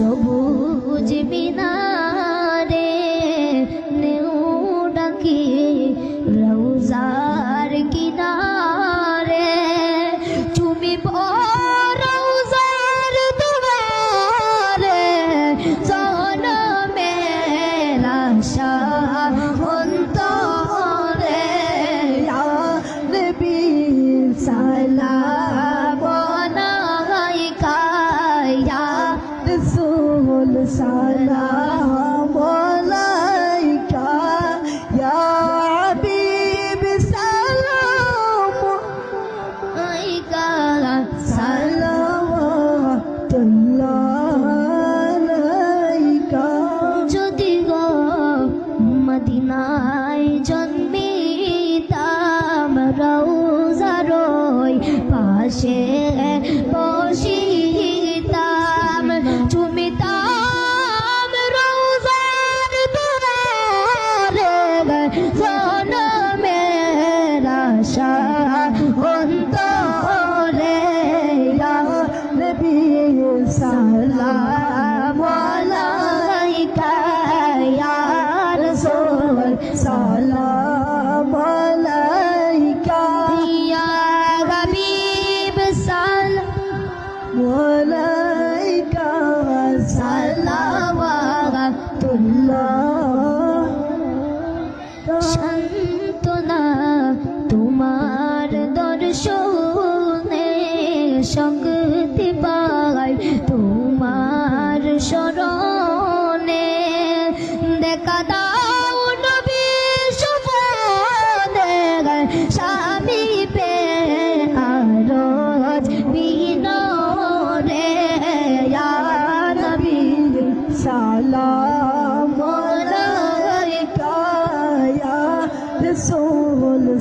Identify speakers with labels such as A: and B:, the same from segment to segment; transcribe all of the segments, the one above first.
A: সবুজ বিনা Sẽ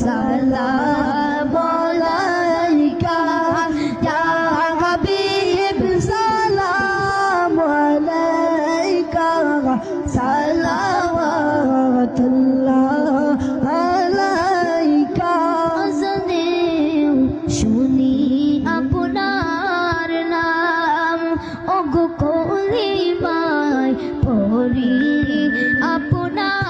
A: সালাম আলাইকা ইয়া হাবিব সালাম আলাইকা সালাওয়াতুল্লাহ আলাইকা জনেও শুনি আপনার নাম ওগো কোলিমায় পড়ি আপনার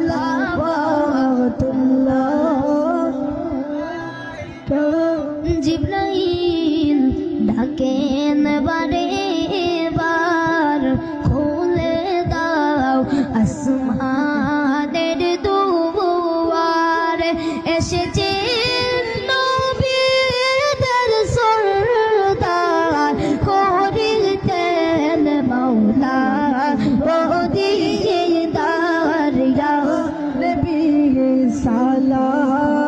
A: সালা